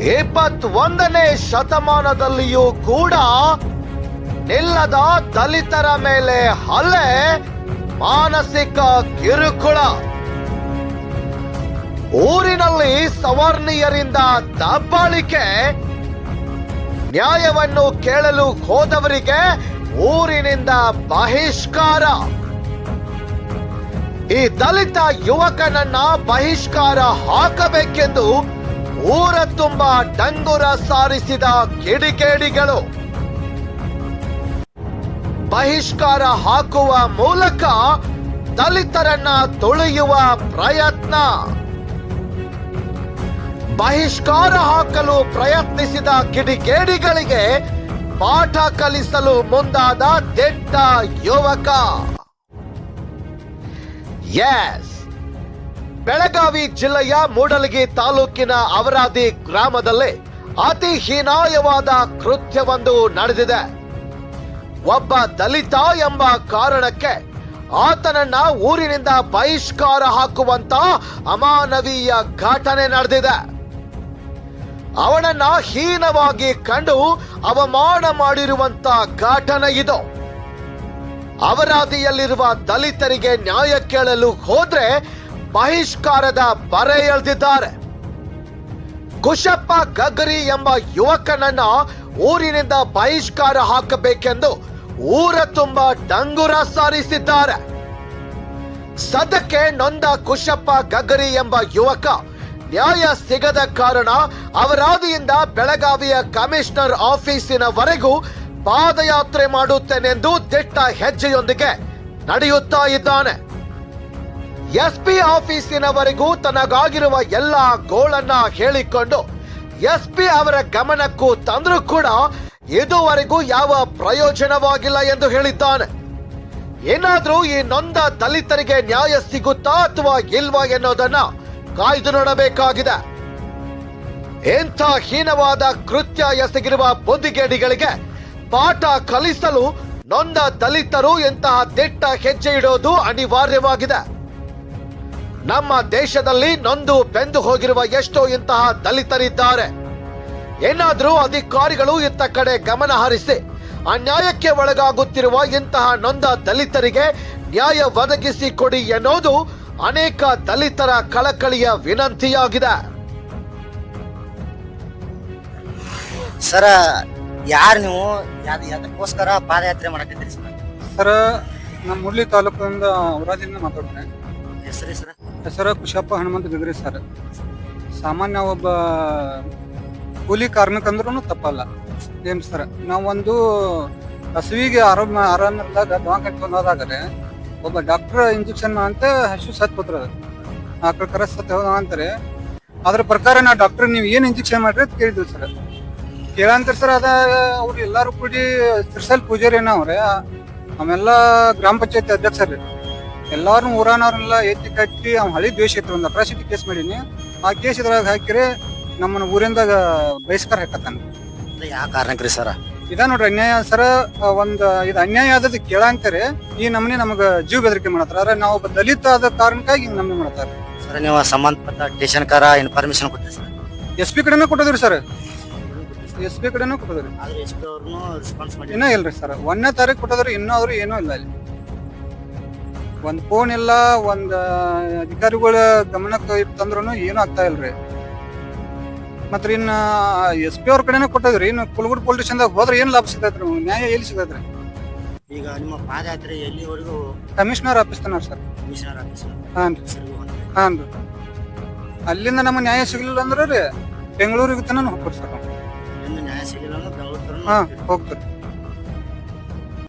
ಇಪ್ಪತ್ತೊಂದನೇ ಶತಮಾನದಲ್ಲಿಯೂ ಕೂಡ ನಿಲ್ಲದ ದಲಿತರ ಮೇಲೆ ಹಲ್ಲೆ, ಮಾನಸಿಕ ಕಿರುಕುಳ. ಊರಿನಲ್ಲಿ ಸವರ್ಣೀಯರಿಂದ ದಬ್ಬಾಳಿಕೆ. ನ್ಯಾಯವನ್ನು ಕೇಳಲು ಹೋದವರಿಗೆ ಊರಿನಿಂದ ಬಹಿಷ್ಕಾರ. ಈ ದಲಿತ ಯುವಕನನ್ನ ಬಹಿಷ್ಕಾರ ಹಾಕಬೇಕೆಂದು ಊರ ತುಂಬ ಡಂಗುರ ಸಾರಿಸಿದ ಕಿಡಿಕೇಡಿಗಳು ಬಹಿಷ್ಕಾರ ಹಾಕುವ ಮೂಲಕ ದಲಿತರನ್ನ ತುಳಿಯುವ ಪ್ರಯತ್ನ. ಬಹಿಷ್ಕಾರ ಹಾಕಲು ಪ್ರಯತ್ನಿಸಿದ ಕಿಡಿಕೇಡಿಗಳಿಗೆ ಪಾಠ ಕಲಿಸಲು ಮುಂದಾದ ದಿಟ್ಟ ಯುವಕ. ಎಸ್ ಬೆಳಗಾವಿ ಜಿಲ್ಲೆಯ ಮೂಡಲಗಿ ತಾಲೂಕಿನ ಅವರಾದಿ ಗ್ರಾಮದಲ್ಲಿ ಅತಿ ಹೀನಾಯವಾದ ಕೃತ್ಯವೊಂದು ನಡೆದಿದೆ. ಒಬ್ಬ ದಲಿತ ಎಂಬ ಕಾರಣಕ್ಕೆ ಆತನನ್ನ ಊರಿನಿಂದ ಬಹಿಷ್ಕಾರ ಹಾಕುವಂತ ಅಮಾನವೀಯ ಘಟನೆ ನಡೆದಿದೆ. ಅವನನ್ನ ಹೀನವಾಗಿ ಕಂಡು ಅವಮಾನ ಮಾಡಿರುವಂತ ಘಟನೆ ಇದು. ಅವರಾದಿಯಲ್ಲಿರುವ ದಲಿತರಿಗೆ ನ್ಯಾಯ ಕೇಳಲು ಹೋದ್ರೆ ಬಹಿಷ್ಕಾರದ ಬರೆ ಎಳೆದಿದ್ದಾರೆ. ಕುಶಪ್ಪ ಗಗರಿ ಎಂಬ ಯುವಕನನ್ನ ಊರಿನಿಂದ ಬಹಿಷ್ಕಾರ ಹಾಕಬೇಕೆಂದು ಊರ ತುಂಬ ಡಂಗುರ ಸಾರಿಸಿದ್ದಾರೆ. ಸದಕ್ಕೆ ನೊಂದ ಕುಶಪ್ಪ ಗಗರಿ ಎಂಬ ಯುವಕ ನ್ಯಾಯ ಸಿಗದ ಕಾರಣ ಅವರಾದಿಯಿಂದ ಬೆಳಗಾವಿಯ ಕಮಿಷನರ್ ಆಫೀಸಿನವರೆಗೂ ಪಾದಯಾತ್ರೆ ಮಾಡುತ್ತೇನೆಂದು ದಿಟ್ಟ ಹೆಜ್ಜೆಯೊಂದಿಗೆ ನಡೆಯುತ್ತಾ ಇದ್ದಾನೆ. ಎಸ್ಪಿ ಆಫೀಸಿನವರೆಗೂ ತನಗಾಗಿರುವ ಎಲ್ಲ ಗೋಳನ್ನ ಹೇಳಿಕೊಂಡು ಎಸ್ಪಿ ಅವರ ಗಮನಕ್ಕೂ ತಂದ್ರೂ ಕೂಡ ಇದುವರೆಗೂ ಯಾವ ಪ್ರಯೋಜನವಾಗಿಲ್ಲ ಎಂದು ಹೇಳಿದ್ದಾನೆ. ಏನಾದ್ರೂ ಈ ನೊಂದ ದಲಿತರಿಗೆ ನ್ಯಾಯ ಸಿಗುತ್ತಾ ಅಥವಾ ಇಲ್ವಾ ಎನ್ನೋದನ್ನ ಕಾಯ್ದು ನೋಡಬೇಕಾಗಿದೆ. ಎಂಥ ಹೀನವಾದ ಕೃತ್ಯ ಎಸಗಿರುವ ಬುದ್ಧಿಗೇಡಿಗಳಿಗೆ ಪಾಠ ಕಲಿಸಲು ನೊಂದ ದಲಿತರು ಇಂತಹ ದಿಟ್ಟ ಹೆಜ್ಜೆ ಇಡೋದು ಅನಿವಾರ್ಯವಾಗಿದೆ. ನಮ್ಮ ದೇಶದಲ್ಲಿ ನೊಂದು ಬೆಂದು ಹೋಗಿರುವ ಎಷ್ಟೋ ಇಂತಹ ದಲಿತರಿದ್ದಾರೆ. ಏನಾದರೂ ಅಧಿಕಾರಿಗಳು ಇತ್ತ ಕಡೆ ಗಮನ ಹರಿಸಿ ಅನ್ಯಾಯಕ್ಕೆ ಒಳಗಾಗುತ್ತಿರುವ ಇಂತಹ ನೊಂದ ದಲಿತರಿಗೆ ನ್ಯಾಯ ಒದಗಿಸಿ ಕೊಡಿ ಎನ್ನುವುದು ಅನೇಕ ದಲಿತರ ಕಳಕಳಿಯ ವಿನಂತಿಯಾಗಿದೆ. ಸರ ಯಾರು ನೀವು? ಅದಕ್ಕೋಸ್ಕರ ಪಾದಯಾತ್ರೆ ಮಾಡಕ್ಕೆ ಸರ್ ಸರ ನಮ್ಮ ಮುರಳಿ ತಾಲೂಕಿನಿಂದ ಊರಾಜಿಂದ ಮಾತಾಡ್ತೇನೆ. ಸರಿ ಸರ್. ಹೆಸರು ಕುಶಪ್ಪ ಹನುಮಂತ ಗಗರಿ ಸರ್. ಸಾಮಾನ್ಯ ಒಬ್ಬ ಕೂಲಿ ಕಾರ್ಮಿಕ ಅಂದ್ರೂ ತಪ್ಪಲ್ಲ. ಏನು ಸರ್, ನಾವೊಂದು ಹಸುವಿಗೆ ಆರಾಮ ಇದ್ದಾಗ ದವಾಖಾನೆ ಹೋದಾಗರೆ ಒಬ್ಬ ಡಾಕ್ಟರ್ ಇಂಜೆಕ್ಷನ್ ಅಂತ ಹಸು ಸತ್ ಹೋದ್ರ ಆಕಳ ಕರ ಸತ್ ಅಂತಾರೆ ಅದ್ರ ಪ್ರಕಾರ ನಾ ಡಾಕ್ಟರ್ ನೀವು ಏನು ಇಂಜೆಕ್ಷನ್ ಮಾಡ್ರಿ ಅಂತ ಕೇಳಿದ್ವಿ ಸರ್. ಕೇಳಂತ ಸರ್, ಅದ ಅವ್ರು ಎಲ್ಲರೂ ಕೂಡಿ ಸಿರ್ಸಲ್ ಪೂಜಾರಿ ನಾವ್ರೆ ಆಮೇಲೆ ಗ್ರಾಮ ಪಂಚಾಯತಿ ಅಧ್ಯಕ್ಷರು. ಎಲ್ಲಾರು ಊರಾನವ್ರನ್ನೆಲ್ಲ ಎತ್ತಿ ಕಟ್ಟಿ ಅವ್ನ ಹಳಿ ದ್ವೇಷ ಇತ್ತು ಒಂದು ಅಟ್ರಾಸಿಟಿ ಕೇಸ್ ಮಾಡೀನಿ. ಆ ಕೇಸ್ ಇದ್ರಾಗ ಹಾಕಿರಿ ನಮ್ಮನ್ನ ಊರಿಂದಾಗ ಬಹಿಷ್ಕಾರ ಹಾಕತ್ತಾನ. ಯಾವ ಕಾರಣಕ್ರಿ ಸರ? ಇದ ನೋಡ್ರಿ ಅನ್ಯಾಯ ಸರ ಒಂದ್ ಇದು ಅನ್ಯಾಯ ಆದದ್ದು ಕೇಳಂತಾರೆ ಈ ನಮ್ಮನೆ ನಮಗ ಜೀವ ಬೆದರಿಕೆ ಮಾಡತ್ತಾರ. ಆದ್ರೆ ನಾವು ಒಬ್ಬ ದಲಿತ ಆದ ಕಾರಣಕ್ಕಾಗಿ ಹಿಂಗ್ ನಮ್ಮನೆ ಮಾಡ್ತಾರ ಸರ್ ನೀವು ಸಂಬಂಧಪಟ್ಟ ಸ್ಟೇಷನ್ ಕಾರ ಇನ್ಫಾರ್ಮೇಶನ್ ಕೊಟ್ರಿ ಸರ್? ಎಸ್ ಪಿ ಕಡೆನೂ ಕೊಟ್ಟದ್ರಿ ಸರ್. ಎಸ್ ಪಿ ಕಡೆನೂ ಕೊಟ್ಟಿದ್ರಿ. ಇನ್ನೂ ಇಲ್ರಿ ಸರ್. ಒಂದನೇ ತಾರೀಕು ಕೊಟ್ಟದ್ರಿ ಇನ್ನೂ ಅವ್ರು ಏನೂ ಇಲ್ಲ ಅಲ್ಲಿ ಒಂದ್ ಫೋನ್ ಇಲ್ಲ ಒಂದ್ ಅಧಿಕಾರಿಗಳ ಗಮನಕ್ಕೆ ತಂದ್ರೂ ಏನೂ ಆಗ್ತಾ ಇಲ್ರಿ. ಮತ್ರಿ ಇನ್ನ ಎಸ್ ಪಿ ಅವ್ರ ಕಡೆನೂ ಕೊಟ್ಟದ್ರಿ ಇನ್ನು ಕುಲಗುಡ್ ಪೊಲೀಸ್ ಸ್ಟೇಷನ್ದಾಗ ಹೋದ್ರೆ ಏನ್ ಲಾಭ ಸಿಗತ್ರಿ ನ್ಯಾಯ ಎಲ್ಲಿ ಸಿಗತ್ರಿ ಈಗ ನಿಮ್ಮ ಪಾದಯಾತ್ರೆ ಎಲ್ಲಿವರೆಗೂ? ಕಮಿಷನರ್ ಆಫೀಸ್ ತನ ಸರ್. ಕಮಿಷನರ್ ಆಫೀಸ್ ಹಾನ್ ರೀ. ಹಾಂ ರೀ. ಅಲ್ಲಿಂದ ನಮಗೆ ನ್ಯಾಯ ಸಿಗಲಿಲ್ಲ ಅಂದ್ರೆ ರೀ ಬೆಂಗಳೂರಿಗೆ ತನ ಹೋಗ್ತಾರೆ ಸರ್. ನಾವು. ನ್ಯಾಯ ಸಿಗಲಿಲ್ಲ ಅಂದ್ರೆ ಬೆಂಗಳೂರು ಹಾ ಹೋಗ್ತೀರಿ.